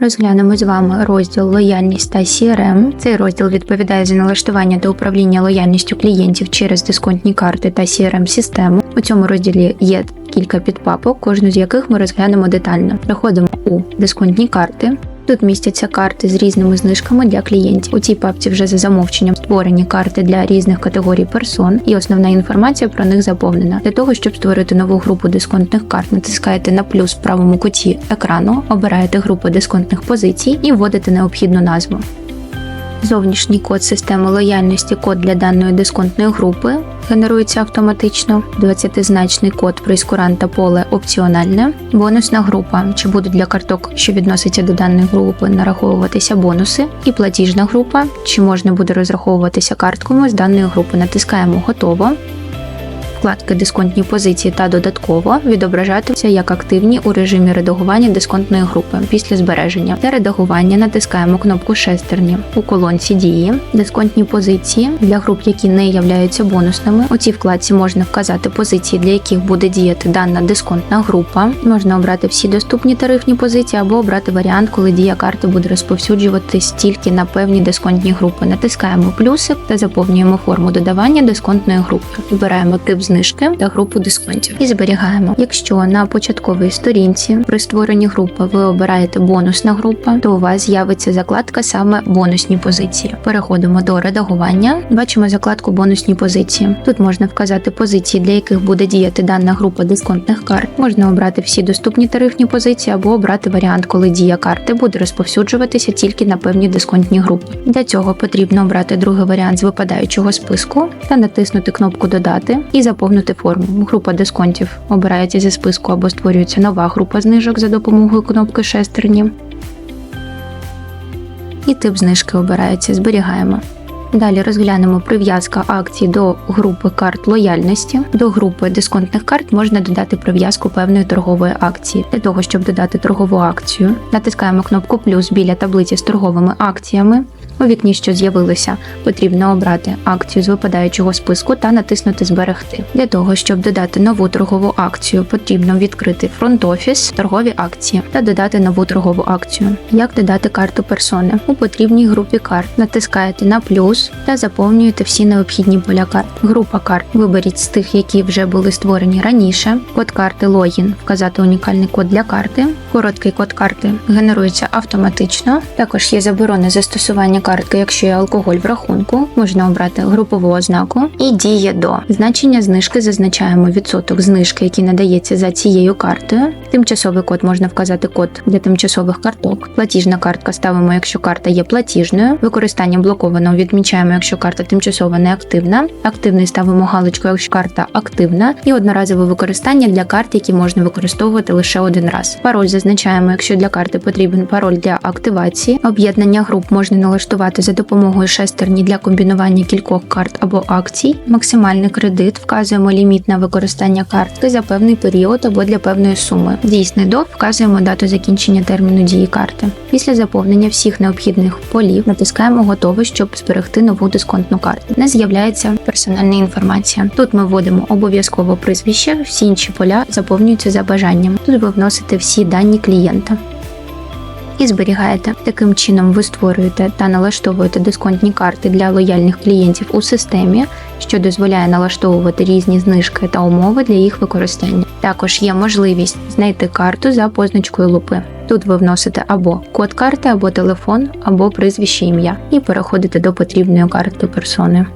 Розглянемо з вами розділ лояльність та CRM. Цей розділ відповідає за налаштування та управління лояльністю клієнтів через дисконтні карти та crm систему У цьому розділі є кілька підпапок, кожну з яких ми розглянемо детально. Переходимо у дисконтні карти. Тут містяться карти з різними знижками для клієнтів. У цій папці вже за замовченням створені карти для різних категорій персон, і основна інформація про них заповнена. Для того, щоб створити нову групу дисконтних карт, натискаєте на плюс в правому куті екрану, обираєте групу дисконтних позицій і вводите необхідну назву. Зовнішній код системи лояльності, код для даної дисконтної групи генерується автоматично. 20-значний код прейскуранта поле опціональне. Бонусна група, чи будуть для карток, що відносяться до даної групи, нараховуватися бонуси, і платіжна група, чи можна буде розраховуватися картками з даної групи. Натискаємо Готово. Вкладки дисконтні позиції та додатково відображатимуться як активні у режимі редагування дисконтної групи після збереження. Для редагування натискаємо кнопку шестерні у колонці дії, дисконтні позиції для груп, які не являються бонусними. У цій вкладці можна вказати позиції, для яких буде діяти дана дисконтна група. Можна обрати всі доступні тарифні позиції або обрати варіант, коли дія карти буде розповсюджуватись тільки на певні дисконтні групи. Натискаємо плюсик та заповнюємо форму додавання дисконтної групи. Вибираємо тип знижки та групу дисконтів і зберігаємо. Якщо на початковій сторінці при створенні групи ви обираєте бонусна група, то у вас з'явиться закладка саме бонусні позиції. Переходимо до редагування. Бачимо закладку бонусні позиції. Тут можна вказати позиції, для яких буде діяти дана група дисконтних карт. Можна обрати всі доступні тарифні позиції або обрати варіант, коли дія карти буде розповсюджуватися тільки на певні дисконтні групи. Для цього потрібно обрати другий варіант з випадаючого списку та натиснути кнопку Додати і заповнити форму. Група дисконтів обирається зі списку або створюється нова група знижок за допомогою кнопки шестерні. І тип знижки обирається. Зберігаємо. Далі розглянемо прив'язка акцій до групи карт лояльності. До групи дисконтних карт можна додати прив'язку певної торгової акції. Для того, щоб додати торгову акцію, натискаємо кнопку плюс біля таблиці з торговими акціями. У вікні, що з'явилося, потрібно обрати акцію з випадаючого списку та натиснути Зберегти. Для того, щоб додати нову торгову акцію, потрібно відкрити фронт-офіс, торгові акції та додати нову торгову акцію. Як додати карту персони? У потрібній групі карт натискаєте на плюс та заповнюєте всі необхідні поля карт. Група карт виберіть з тих, які вже були створені раніше. Код карти логін, вказати унікальний код для карти. Короткий код карти генерується автоматично. Також є заборони застосування картки, якщо є алкоголь в рахунку, можна обрати групову ознаку і діє до значення знижки. Зазначаємо відсоток знижки, який надається за цією картою. Тимчасовий код можна вказати код для тимчасових карток. Платіжна картка ставимо, якщо карта є платіжною. Використання блоковано відмічаємо, якщо карта тимчасово неактивна. Активний ставимо галочку, якщо карта активна, і одноразове використання для карт, які можна використовувати лише один раз. Пароль зазначаємо, якщо для карти потрібен пароль для активації. Об'єднання груп можна налаштувати за допомогою шестерні для комбінування кількох карт або акцій. Максимальний кредит вказуємо ліміт на використання картки за певний період або для певної суми. Дійсний до вказуємо дату закінчення терміну дії карти. Після заповнення всіх необхідних полів натискаємо готово, щоб зберегти нову дисконтну карту. Не з'являється персональна інформація. Тут ми вводимо обов'язково прізвище, всі інші поля заповнюються за бажанням. Тут ви вносите всі дані клієнта і зберігаєте. Таким чином ви створюєте та налаштовуєте дисконтні карти для лояльних клієнтів у системі, що дозволяє налаштовувати різні знижки та умови для їх використання. Також є можливість знайти карту за позначкою лупи. Тут ви вносите або код карти, або телефон, або прізвище ім'я, і переходите до потрібної карти персони.